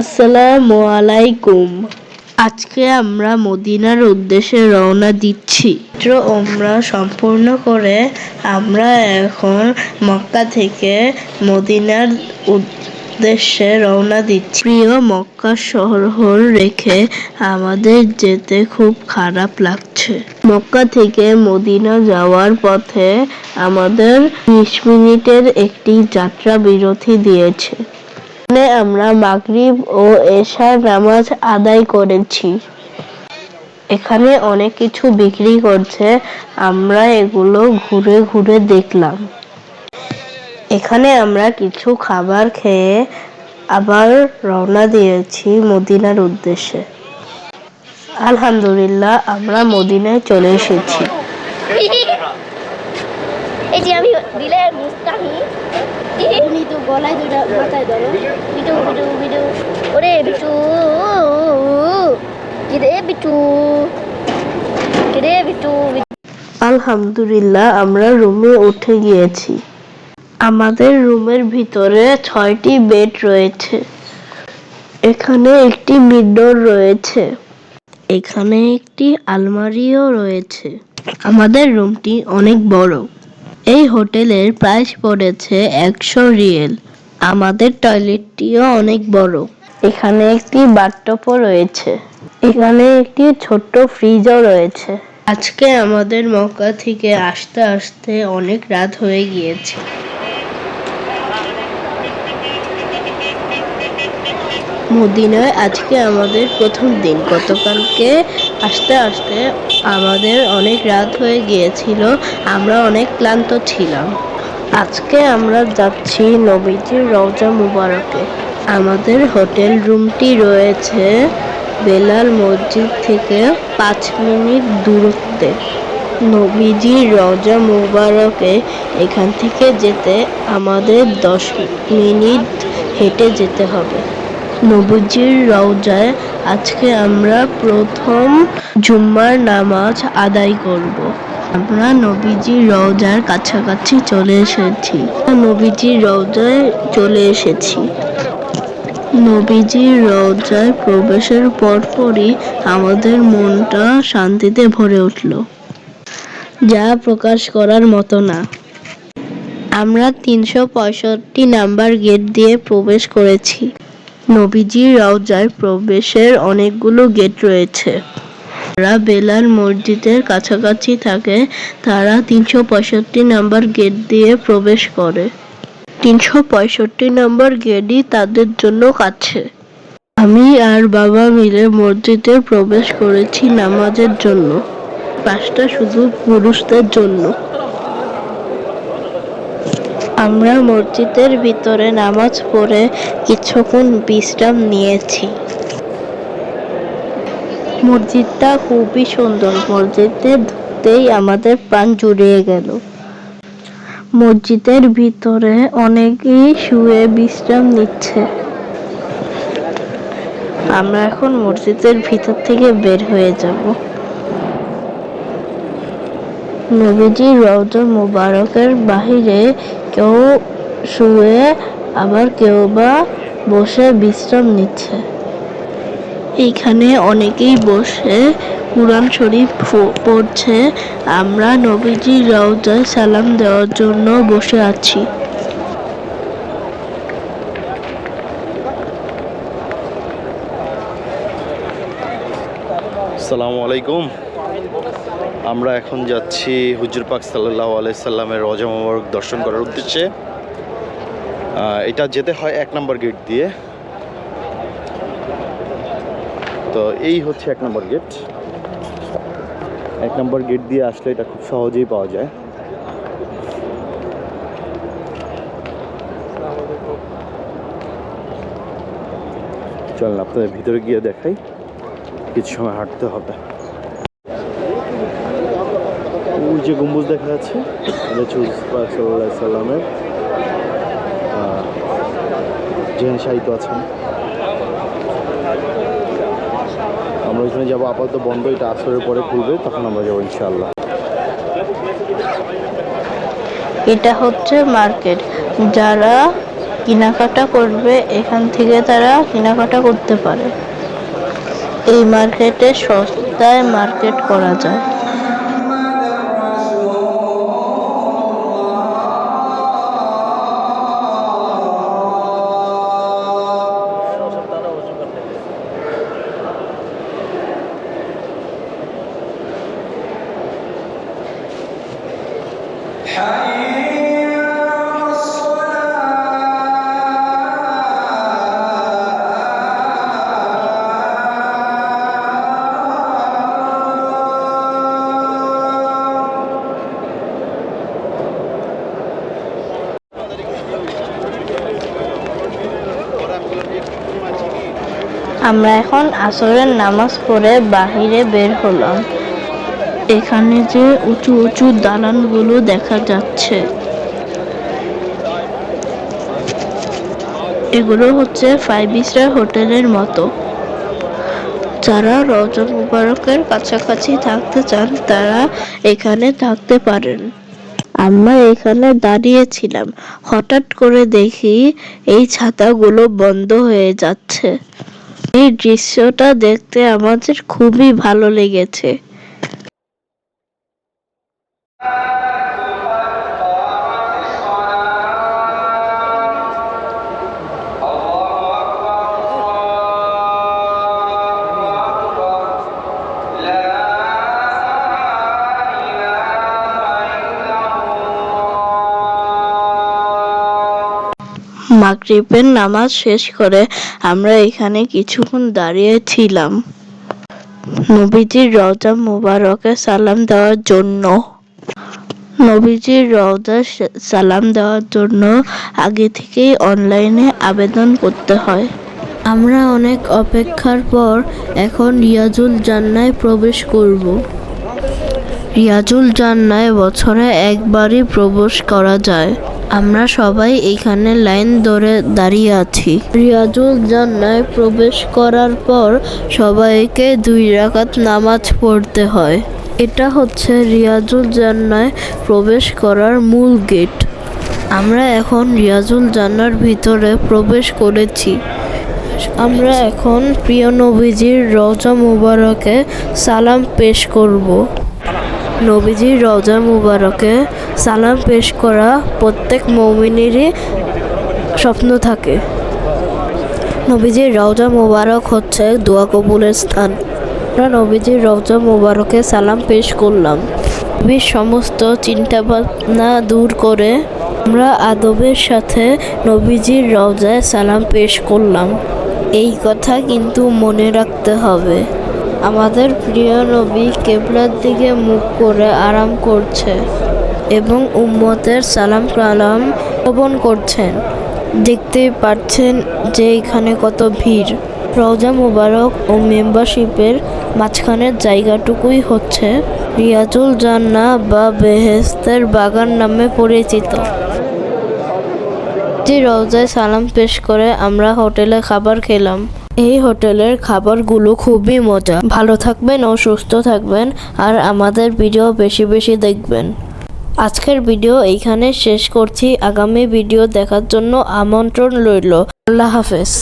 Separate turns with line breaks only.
আসসালামু আলাইকুম। আজকে আমরা মদিনার উদ্দেশ্যে রওনা দিচ্ছি। আমরা সম্পূর্ণ করে আমরা এখন মক্কা থেকে মদিনার উদ্দেশ্যে রওনা দিচ্ছি। প্রিয় মক্কা শহর রেখে আমাদের যেতে খুব খারাপ লাগছে। মক্কা থেকে মদিনা যাওয়ার পথে আমাদের বিশ মিনিটের একটি যাত্রা বিরতি দিয়েছে। এখানে আমরা মাগরিব ও এশার নামাজ আদায় করেছি। এখানে অনেক কিছু বিক্রি করছে। আমরা এগুলো ঘুরে ঘুরে দেখলাম। এখানে আমরা কিছু খাবার খেয়ে আবার রওনা দিয়েছি মদিনার উদ্দেশ্যে। আলহামদুলিল্লাহ, আমরা মদিনায় চলে এসেছি।
এই যে আমি দিলে মুস্তাহি।
আলহামদুলিল্লাহ, আমরা রুমে উঠে গিয়েছি। আমাদের রুমের ভিতরে ছয়টি বেড রয়েছে। এখানে একটি মিডোর রয়েছে। এখানে একটি আলমারিও রয়েছে। আমাদের রুমটি অনেক বড়। এই হোটেলের প্রাইস পড়েছে একশো রিয়েল। আমাদের টয়লেটটিও অনেক বড়। এখানে একটি বাথটবও রয়েছে। এখানে একটি ছোট্ট ফ্রিজও রয়েছে। আজকে আমাদের মক্কা থেকে আসতে আসতে অনেক রাত হয়ে গিয়েছে। মদিনায় আজকে আমাদের প্রথম দিন। গতকালকে আসতে আসতে আমাদের অনেক রাত হয়ে গিয়েছিল, আমরা অনেক ক্লান্ত ছিলাম। আজকে আমরা যাচ্ছি নবীজির রওজা মুবারকে। আমাদের হোটেল রুমটি রয়েছে বেলাল মসজিদ থেকে পাঁচ মিনিট দূরত্বে। নবীজির রওজা মুবারকে এখান থেকে যেতে আমাদের দশ মিনিট হেঁটে যেতে হবে। নবীজির রওজায় আজকে আমরা প্রথম জুম্মার নামাজ আদায় করব। আমরা নবীজির রওজার কাছাকাছি চলে এসেছি। নবীজির রওজায় চলে এসেছি। নবীজির রওজায় প্রবেশের পরপরই আমাদের মনটা শান্তিতে ভরে উঠল। যা প্রকাশ করার মতো না। আমরা তিনশো পঁয়ষট্টি নাম্বার গেট দিয়ে প্রবেশ করেছি। নবীজির রওজায় প্রবেশের অনেকগুলো গেট রয়েছে। যারা বেলাল মসজিদের কাছাকাছি থাকে, তারা তিনশো পঁয়ষট্টি নাম্বার গেট দিয়ে প্রবেশ করে। তিনশো পঁয়ষট্টি নাম্বার গেটই তাদের জন্য কাছে। আমি আর বাবা মিলে মসজিদে প্রবেশ করেছি নামাজের জন্য, পাঁচটা শুধু পুরুষদের জন্য। আমরা মসজিদের ভিতরে নামাজ পড়ে কিছুক্ষণ বিশ্রাম নিয়েছি। মসজিদটা খুবই সুন্দর। মসজিদে ঢুকতেই আমাদের প্রাণ জুড়িয়ে গেল। মসজিদের ভিতরে অনেকেই শুয়ে বিশ্রাম নিচ্ছে। আমরা এখন মসজিদের ভিতর থেকে বের হয়ে যাব। নবীজি রওজা মুবারকের বাহিরে কেউ শুয়ে আবার কেউ বা বসে বিশ্রাম নিচ্ছে। এইখানে অনেকেই বসে কুরআন শরীফ পড়ছে। আমরা নবীজি রওজায় সালাম দেওয়ার জন্য বসে আছি।
আসসালামু আলাইকুম। আমরা এখন যাচ্ছি হুজুর পাক সাল্লাহ আলাইসাল্লামের রজা মোবারক দর্শন করার উদ্দেশ্যে। এটা যেতে হয় এক নম্বর গেট দিয়ে। তো এই হচ্ছে এক নম্বর গেট। এক নম্বর গেট দিয়ে আসলে এটা খুব সহজেই পাওয়া যায়। চলেন আপনাদের ভিতরে গিয়ে দেখাই, কিছু সময় হাঁটতে হবে। যে গম্বুজ দেখা যাচ্ছে। সাল্লামের যেখানে শায়িত আছেন। আমরা ওইখানে যাব, আপাতত বন্ধ, এটা আসরের পরে খুলবে, তখন আমরা যাব ইনশাআল্লাহ।
এটা হচ্ছে মার্কেট। যারা কেনাকাটা করবে, এখান থেকে তারা কেনাকাটা করতে পারে। এই মার্কেটে সস্তায় মার্কেট করা যায়। আমরা এখন আসরের নামাজ পড়ে বাহিরে বের হলাম। এখানে যে উঁচু উঁচু দালানগুলো দেখা যাচ্ছে। এগুলো হচ্ছে ফাইভ স্টার হোটেলের মতো। যারা রজব মুবারকের কাছাকাছি থাকতে চান, তারা এখানে থাকতে পারেন। আমরা এখানে দাঁড়িয়েছিলাম। হঠাৎ করে দেখি এই ছাতাগুলো বন্ধ হয়ে যাচ্ছে। এই দৃশ্যটা দেখতে আমাদের খুবই ভালো লেগেছে। মাগরিবের নামাজ শেষ করে আমরা এখানে কিছুক্ষণ দাঁড়িয়ে ছিলাম নবীজির রওজা মুবারকে সালাম দেওয়ার জন্য। নবীজির রওজা সালাম দেওয়ার জন্য আগে থেকেই অনলাইনে আবেদন করতে হয়। আমরা অনেক অপেক্ষার পর এখন রিয়াজুল জান্নায় প্রবেশ করব। রিয়াজুল জান্নায় বছরে একবারই প্রবেশ করা যায়। আমরা সবাই এখানে লাইন ধরে দাঁড়িয়ে আছি। রিয়াজুল জান্নায় প্রবেশ করার পর সবাইকে দুই রাকাত নামাজ পড়তে হয়। এটা হচ্ছে রিয়াজুল জান্নায় প্রবেশ করার মূল গেট। আমরা এখন রিয়াজুল জান্নার ভিতরে প্রবেশ করেছি। আমরা এখন প্রিয় নবীজির রজা মুবারকে সালাম পেশ করব। নবীজির রজা মুবারকে সালাম পেশ করা প্রত্যেক মৌমিনেরই স্বপ্ন থাকে। নবীজির রওজা মোবারক হচ্ছে দোয়া কবুলের স্থান। আমরা নবীজির রওজা মোবারকে সালাম পেশ করলাম। নবীর সমস্ত চিন্তা ভাবনা দূর করে আমরা আদবের সাথে নবীজির রওজায় সালাম পেশ করলাম। এই কথা কিন্তু মনে রাখতে হবে। আমাদের প্রিয় নবী কেবলার দিকে মুখ করে আরাম করছে। এবং উম্মতের সালাম কালাম শ্রবণ করছেন। দেখতেই পাচ্ছেন যে এখানে কত ভিড়। রওজা মুবারক ও মেম্বারশিপের মাঝখানের জায়গাটুকুই হচ্ছে রিয়াজুল জান্না বা বেহেস্তের বাগান নামে পরিচিত। যে রওজায় সালাম পেশ করে, আমরা হোটেলে খাবার খেলাম। এই হোটেলের খাবারগুলো খুবই মজা। ভালো থাকবেন ও সুস্থ থাকবেন। আর আমাদের ভিডিও বেশি বেশি দেখবেন। আজকের ভিডিও এইখানে শেষ করছি। আগামী ভিডিও দেখার জন্য আমন্ত্রণ রইল। আল্লাহ হাফেজ।